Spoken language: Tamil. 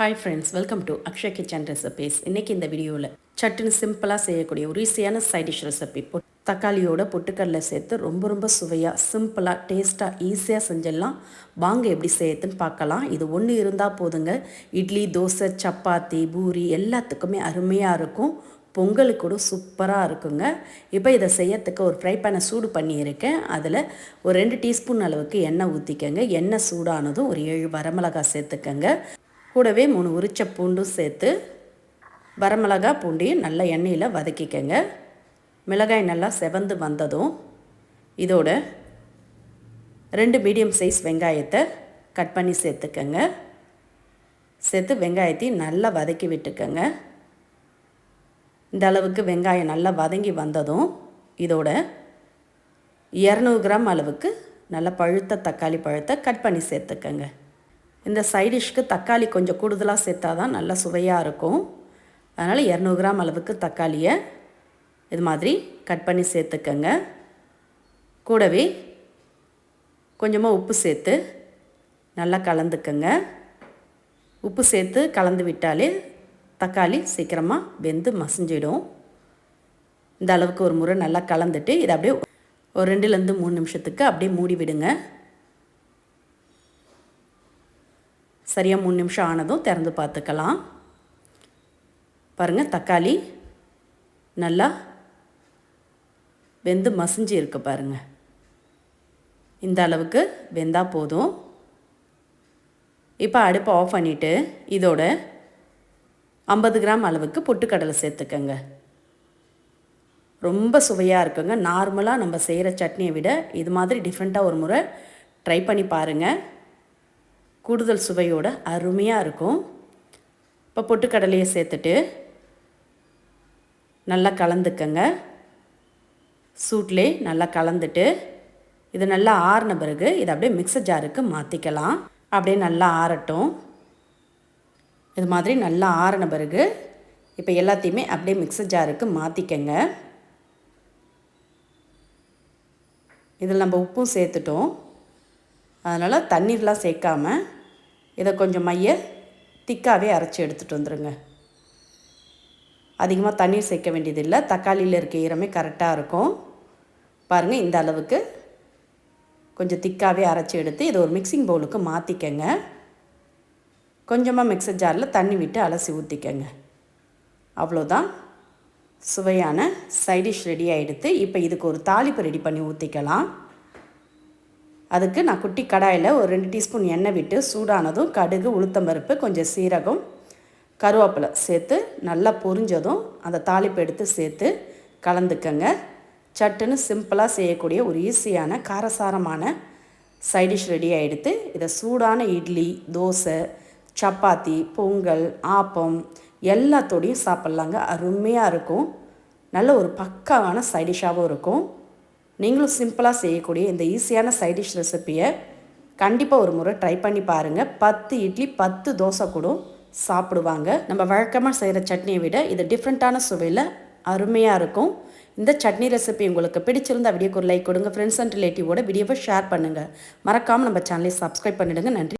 Hi friends welcome to Akshay kitchen recipes இன்றைக்கி இந்த வீடியோவில் சட்டுன்னு சிம்பிளாக செய்யக்கூடிய ஒரு ஈஸியான சைட் டிஷ் ரெசிபி தக்காளியோட பொட்டுக்கடலை சேர்த்து ரொம்ப ரொம்ப சுவையாக சிம்பிளாக டேஸ்ட்டாக ஈஸியாக செஞ்சிடலாம். வாங்க எப்படி செய்யறதுன்னு பார்க்கலாம். இது ஒன்று இருந்தால் போதுங்க. இட்லி தோசை சப்பாத்தி பூரி எல்லாத்துக்குமே அருமையாக இருக்கும். பொங்கலுக்கு கூட சூப்பராக இருக்குங்க. இப்போ இதை செய்யறதுக்கு ஒரு ஃப்ரை பேனை சூடு பண்ணியிருக்கேன். அதில் ஒரு ரெண்டு டீஸ்பூன் அளவுக்கு எண்ணெய் ஊற்றிக்கங்க எண்ணெய் சூடானதும் ஒரு ஏழு வரமிளகாய் சேர்த்துக்கங்க. கூடவே மூணு உரிச்ச பூண்டும் சேர்த்து வரமிளகா பூண்டையும் நல்லா எண்ணெயில் வதக்கிக்கங்க. மிளகாய் நல்லா செவந்து வந்ததும் இதோட ரெண்டு மீடியம் சைஸ் வெங்காயத்தை கட் பண்ணி சேர்த்துக்கங்க. சேர்த்து வெங்காயத்தையும் நல்லா வதக்கி விட்டுக்கங்க. இந்த அளவுக்கு வெங்காயம் நல்லா வதங்கி வந்ததும் இதோட இரநூறு கிராம் அளவுக்கு நல்லா பழுத்த தக்காளி பழத்தை கட் பண்ணி சேர்த்துக்கங்க. இந்த சைடிஷ்க்கு தக்காளி கொஞ்சம் கூடுதலாக சேர்த்தா தான் நல்லா சுவையாக இருக்கும். அதனால் இரநூறு கிராம் அளவுக்கு தக்காளியை இது மாதிரி கட் பண்ணி சேர்த்துக்கங்க. கூடவே கொஞ்சமாக உப்பு சேர்த்து நல்லா கலந்துக்கங்க. உப்பு சேர்த்து கலந்து விட்டாலே தக்காளி சீக்கிரமாக வெந்து மசிஞ்சிடும். இந்த அளவுக்கு ஒரு முறை நல்லா கலந்துட்டு இதை அப்படியே ஒரு ரெண்டுலேருந்து மூணு நிமிஷத்துக்கு அப்படியே மூடி விடுங்க. சரியாக மூணு நிமிஷம் ஆனதும் திறந்து பார்த்துக்கலாம். பாருங்கள் தக்காளி நல்லா வெந்து மசிஞ்சு இருக்கு பாருங்கள் இந்த அளவுக்கு வெந்தால் போதும். இப்போ அடுப்பை ஆஃப் பண்ணிவிட்டு இதோட ஐம்பது கிராம் அளவுக்கு பொட்டுக்கடலை சேர்த்துக்கங்க. ரொம்ப சுவையாக இருக்குங்க. நார்மலாக நம்ம செய்கிற சட்னியை விட இது மாதிரி டிஃப்ரெண்ட்டாக ஒரு முறை ட்ரை பண்ணி பாருங்கள் கூடுதல் சுவையோட அருமையாக இருக்கும். இப்போ பொட்டுக்கடலையை சேர்த்துட்டு நல்லா கலந்துக்கங்க. சூட்லே நல்லா கலந்துட்டு இது நல்லா ஆறின பிறகு இதை அப்படியே மிக்சர் ஜாருக்கு மாற்றிக்கலாம் அப்படியே நல்லா ஆறட்டும். இது மாதிரி நல்லா ஆறின பிறகு இப்போ எல்லாத்தையுமே அப்படியே மிக்சர் ஜாருக்கு மாற்றிக்கங்க இதில் நம்ம உப்பும் சேர்த்துட்டோம். அதனால் தண்ணீர்லாம் சேர்க்காமல் இதை கொஞ்சம் மைய திக்காகவே அரைச்சி எடுத்துகிட்டு வந்துடுங்க அதிகமாக தண்ணீர் சேர்க்க வேண்டியதில்லை. தக்காளியில் இருக்க ஈரமே கரெக்டாக இருக்கும். பாருங்கள் இந்த அளவுக்கு கொஞ்சம் திக்காகவே அரைச்சி எடுத்து இதை ஒரு மிக்சிங் பவுலுக்கு மாற்றிக்கங்க கொஞ்சமாக மிக்சர் ஜாரில் தண்ணி விட்டு அலசி ஊற்றிக்கங்க அவ்வளோதான். சுவையான சைடிஷ் ரெடி ஆகிடுத்து இப்போ இதுக்கு ஒரு தாளிப்பு ரெடி பண்ணி ஊற்றிக்கலாம் அதுக்கு நான் குட்டி கடாயில் ஒரு ரெண்டு டீஸ்பூன் எண்ணெய் விட்டு சூடானதும் கடுகு உளுத்தம்பருப்பு கொஞ்சம் சீரகம் கருவேப்பிலை சேர்த்து நல்லா பொரிஞ்சதும் அந்த தாளிப்பு எடுத்து சேர்த்து கலந்துக்கங்க. சட்டுன்னு சிம்பிளாக செய்யக்கூடிய ஒரு ஈஸியான காரசாரமான சைடிஷ் ரெடி ஆகிடுத்து இதை சூடான இட்லி தோசை சப்பாத்தி பொங்கல் ஆப்பம் எல்லாத்தோடையும் சாப்பிட்லாங்க. அருமையாக இருக்கும். நல்ல ஒரு பக்காவான சைடிஷாகவும் இருக்கும். நீங்களும் சிம்பிளாக செய்யக்கூடிய இந்த ஈஸியான சைடிஷ் ரெசிப்பியை கண்டிப்பாக ஒரு முறை ட்ரை பண்ணி பாருங்கள் பத்து இட்லி பத்து தோசை கூட சாப்பிடுவாங்க. நம்ம வழக்கமாக செய்கிற சட்னியை விட இது டிஃப்ரெண்ட்டான சுவையில் அருமையாக இருக்கும். இந்த சட்னி ரெசிபி உங்களுக்கு பிடிச்சிருந்தா வீடியோக்கு ஒரு லைக் கொடுங்க. ஃப்ரெண்ட்ஸ் அண்ட் ரிலேட்டிவோட வீடியோவை ஷேர் பண்ணுங்கள் மறக்காமல் நம்ம சேனலை சப்ஸ்கிரைப் பண்ணிவிடுங்க நன்றி.